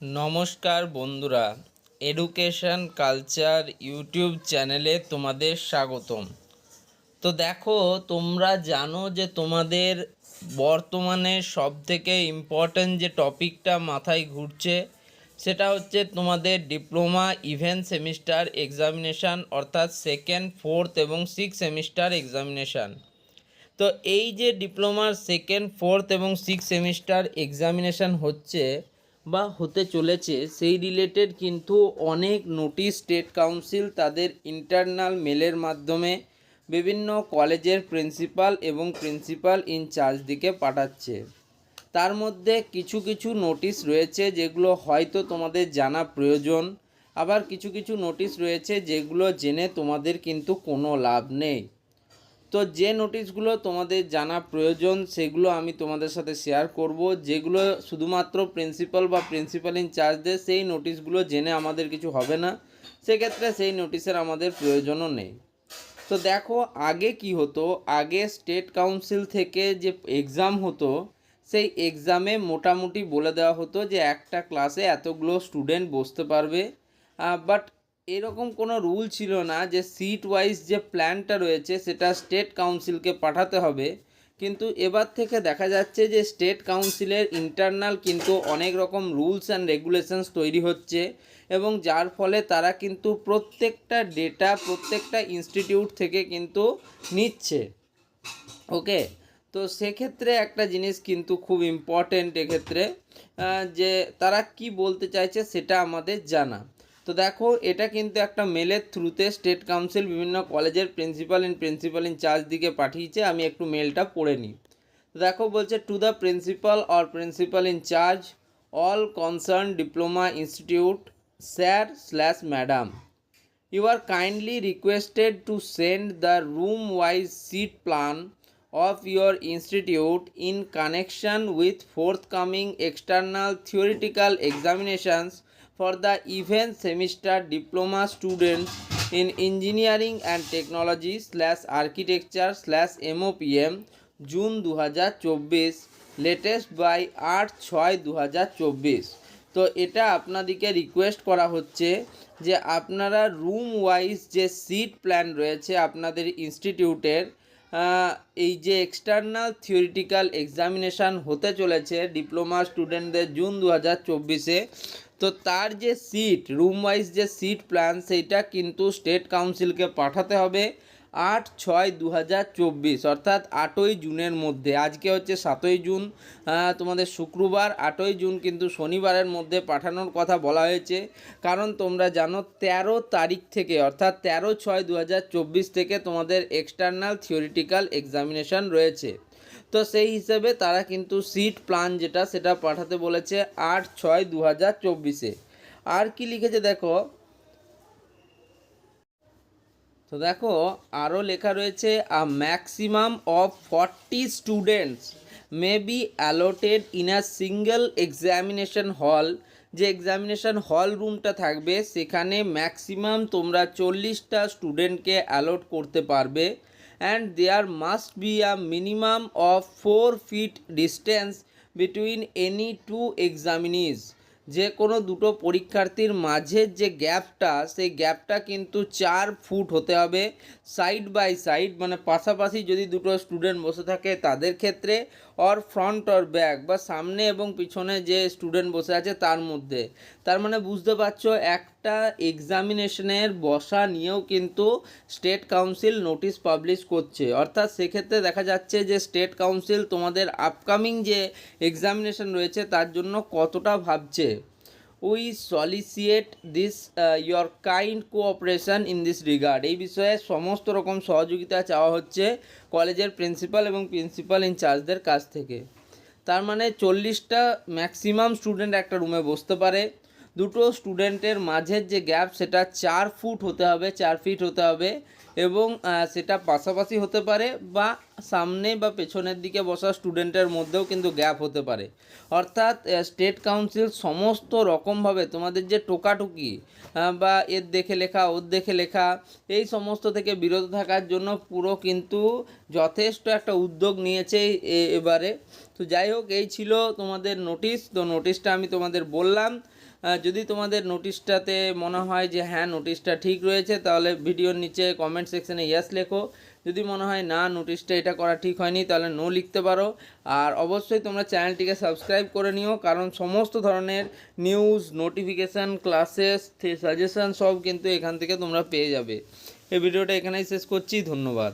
নমস্কার বন্ধুরা education culture YouTube চ্যানেলে তোমাদের স্বাগতম। তো দেখো, তোমরা জানো যে তোমাদের বর্তমানে সবথেকে ইম্পর্ট্যান্ট যে টপিকটা মাথায় ঘুরছে, সেটা হচ্ছে তোমাদের ডিপ্লোমা ইভেন্ট সেমিস্টার এক্সামিনেশান অর্থাৎ সেকেন্ড ফোর্থ এবং সিক্স সেমিস্টার এক্সামিনেশান তো এই যে ডিপ্লোমার সেকেন্ড ফোর্থ এবং সিক্স সেমিস্টার এক্সামিনেশান হচ্ছে বা হতে চলেছে, সেই রিলেটেড কিন্তু অনেক নোটিশ স্টেট কাউন্সিল তাদের ইন্টারনাল মেলের মাধ্যমে বিভিন্ন কলেজের প্রিন্সিপাল এবং প্রিন্সিপাল ইনচার্জ দিকে পাঠাচ্ছে। তার মধ্যে কিছু কিছু নোটিশ রয়েছে যেগুলো হয়তো তোমাদের জানা প্রয়োজন, আবার কিছু কিছু নোটিশ রয়েছে যেগুলো জেনে তোমাদের কিন্তু কোনো লাভ নেই। তো যে নোটিশগুলো তোমাদের জানা প্রয়োজন, সেগুলো আমি তোমাদের সাথে শেয়ার করব। যেগুলো শুধুমাত্র প্রিন্সিপাল বা প্রিন্সিপাল ইনচার্জদের সেই নোটিশগুলো জেনে আমাদের কিছু হবে না। সেক্ষেত্রে সেই নোটিশের আমাদের প্রয়োজনও নেই। তো দেখো, আগে কি হতো? আগে স্টেট কাউন্সিল থেকে যে এক্সাম হতো, সেই এক্সামে মোটামুটি বলে দেওয়া হতো যে একটা ক্লাসে এতগুলো স্টুডেন্ট বসতে পারবে। বাট এরকম কোনো রুল ছিল না যে সিট ওয়াইজ যে প্ল্যানটা রয়েছে সেটা স্টেট কাউন্সিলকে পাঠাতে হবে। কিন্তু এবার থেকে দেখা যাচ্ছে যে স্টেট কাউন্সিলের ইন্টারনাল কিন্তু অনেক রকম রুলস অ্যান্ড রেগুলেশনস তৈরি হচ্ছে এবং যার ফলে তারা কিন্তু প্রত্যেকটা ডেটা প্রত্যেকটা ইনস্টিটিউট থেকে কিন্তু নিচ্ছে। ওকে তো সেক্ষেত্রে একটা জিনিস কিন্তু খুব ইম্পর্টেন্ট এক্ষেত্রে যে তারা কি বলতে চাইছে সেটা আমাদের জানা। তো দেখো, এটা কিন্তু একটা মেলের থ্রুতে স্টেট কাউন্সিল বিভিন্ন কলেজের principal in principal in charge দিকে পাঠিয়েছে। আমি একটু মেলটা পড়ে নিই। তো দেখো, বলছে to the principal or principal in charge all concern diploma institute sir slash madam You are kindly requested to send the room wise seat plan of your institute in connection with forthcoming external theoretical examinations for the event semester diploma students in engineering and technology slash architecture slash MOPM June দু হাজার চব্বিশ latest by আট ছয় দু তো এটা আপনাদেরকে request করা হচ্ছে যে আপনারা রুম ওয়াইজ যে সিট প্ল্যান রয়েছে আপনাদের ইনস্টিটিউটের এই যে এক্সটার্নাল থিওরিটিক্যাল এক্সামিনেশান হতে চলেছে ডিপ্লোমা স্টুডেন্টদের জুন দু হাজার চব্বিশে তো তার যে সিট রুম ওয়াইজ যে সিট প্ল্যান সেইটা কিন্তু স্টেট কাউন্সিলকে পাঠাতে হবে আট ছয় দু হাজার চব্বিশ, অর্থাৎ আটই জুনের মধ্যে। আজকে হচ্ছে সাতই জুন তোমাদের শুক্রবার, আটই জুন কিন্তু শনিবারের মধ্যে পাঠানোর কথা বলা হয়েছে। কারণ তোমরা জানো তেরো তারিখ থেকে, অর্থাৎ তেরো ছয় দু থেকে তোমাদের এক্সটার্নাল থিওরিটিক্যাল এক্সামিনেশান রয়েছে। তো সেই হিসেবে তারা কিন্তু সিট প্ল্যান যেটা, সেটা পাঠাতে বলেছে আট ছয় দু হাজার চব্বিশে। আর কি লিখেছে দেখো? তো দেখো আরও লেখা রয়েছে a maximum of forty students may be allotted in a single examination hall যে এক্সামিনেশন হল রুমটা থাকবে, সেখানে ম্যাক্সিমাম তোমরা চল্লিশটা স্টুডেন্টকে অ্যালোট করতে পারবে। And there must be a minimum of four feet distance between any two examinees যে কোনো দুটো পরীক্ষার্থীর মাঝের যে গ্যাপটা, সেই গ্যাপটা কিন্তু চার ফুট হতে হবে। সাইড বাই সাইড মানে পাশাপাশি যদি দুটো স্টুডেন্ট বসে থাকে, তাদের ক্ষেত্রে অর ফ্রন্ট অর ব্যাক বা সামনে এবং পিছনে যে স্টুডেন্ট বসে আছে তার মধ্যে। তার মানে বুঝতে পারছ, একটা এক্সামিনেশনের বসা নিয়েও কিন্তু স্টেট কাউন্সিল নোটিশ পাবলিশ করছে। অর্থাৎ সেক্ষেত্রে দেখা যাচ্ছে যে স্টেট কাউন্সিল তোমাদের আপকামিং যে এক্সামিনেশন রয়েছে তার জন্য কতটা ভাবছে। We solicit this your kind cooperation in this regard এই বিষয়ে সমস্ত রকম সহযোগিতা চাওয়া হচ্ছে কলেজের প্রিন্সিপাল এবং প্রিন্সিপাল ইনচার্জদের কাছ থেকে। তার মানে চল্লিশটা ম্যাক্সিমাম স্টুডেন্ট একটা রুমে বসতে পারে। দুটো স্টুডেন্টের মাঝের যে গ্যাপ, সেটা চার ফুট হতে হবে, চার ফিট হতে হবে এবং সেটা পাশাপাশি হতে পারে বা সামনে বা পেছনের দিকে বসা স্টুডেন্টের মধ্যেও কিন্তু গ্যাপ হতে পারে। অর্থাৎ স্টেট কাউন্সিল সমস্ত রকমভাবে তোমাদের যে টোকাটুকি বা এর দেখে লেখা, ওর দেখে লেখা, এই সমস্ত থেকে বিরত থাকার জন্য পুরো কিন্তু যথেষ্ট একটা উদ্যোগ নিয়েছে এবারে। তো যাই হোক, এই ছিল তোমাদের নোটিশ তো নোটিশটা আমি তোমাদের বললাম। যদি তোমাদের নোটিশটাতে মনে হয় যে হ্যাঁ নোটিশটা ঠিক রয়েছে, তাহলে ভিডিওর নিচে কমেন্ট সেকশনে ইয়াস লেখো। যদি মনে হয় না নোটিশটা এটা করা ঠিক হয়নি, তাহলে নো লিখতে পারো। আর অবশ্যই তোমরা চ্যানেলটিকে সাবস্ক্রাইব করে নিও, কারণ সমস্ত ধরনের নিউজ নোটিফিকেশান ক্লাসেস সাজেশন সব কিন্তু এখান থেকে তোমরা পেয়ে যাবে। এই ভিডিওটা এখানেই শেষ করছি, ধন্যবাদ।